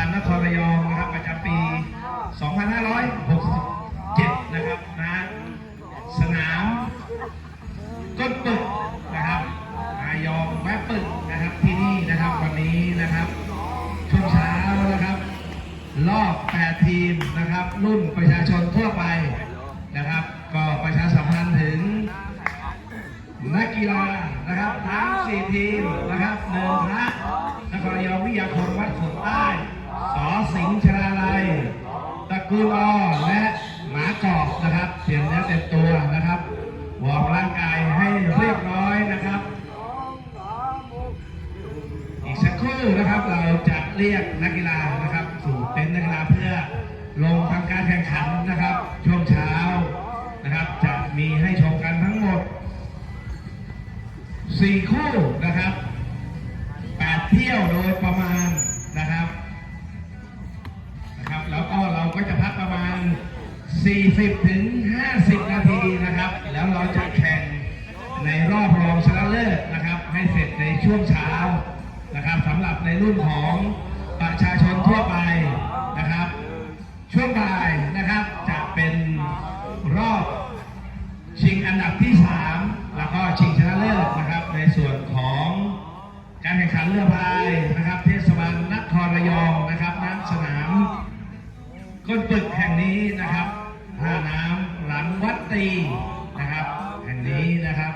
าลนครระยองนะครับประจำปี 2567 นะครับนะสนามก้นปึกนะครับอายองแม่ปึกนะครับที่นี่นะครับวันนี้นะครับ ช่วงเช้านะครับ รอบ 8 ทีมนะครับ รุ่นประชาชนทั่วไปนะครับ ก็ประชาสัมพันธ์ถึงนักกีฬานะครับทั้ง4ทีมนะครับหนึ่งพระนครระยองวิทยาคมวัดสุดใต้สอสิงห์ชนาลัยตระกูลอและ หมากอบนะครับเสียงเนื้อเต็มตัวนะครับวอร์มร่างกายให้เรียบร้อยนะครับ อีกสักครู่นะครับเราจะเรียกนักกีฬานะครับ สู่เต็นท์นักกีฬาเพื่อลงทำการแข่งขันนะครับ ช่วงเช้านะครับ จะมีให้ชมกันทั้งหมดสี่คู่นะครับแปดเที่ยวโดยประมาณ 40 ถึง 50 นาทีนะครับ แล้วเราจะแข่งในรอบรองชนะเลิศนะครับ ให้เสร็จในช่วงเช้านะครับสำหรับในรุ่นของประชาชนทั่วไปนะครับ ช่วงบ่ายนะครับจะเป็นรอบชิงอันดับที่ 3 แล้วก็ชิงชนะเลิศนะครับ ในส่วนของการแข่งขันเรือพายนะครับ เทศบาลนครระยองนะครับณสนามก้นปึกแห่งนี้นะครับ ท่าน้ำหลังวัดตีนะครับแห่งนี้นะครับ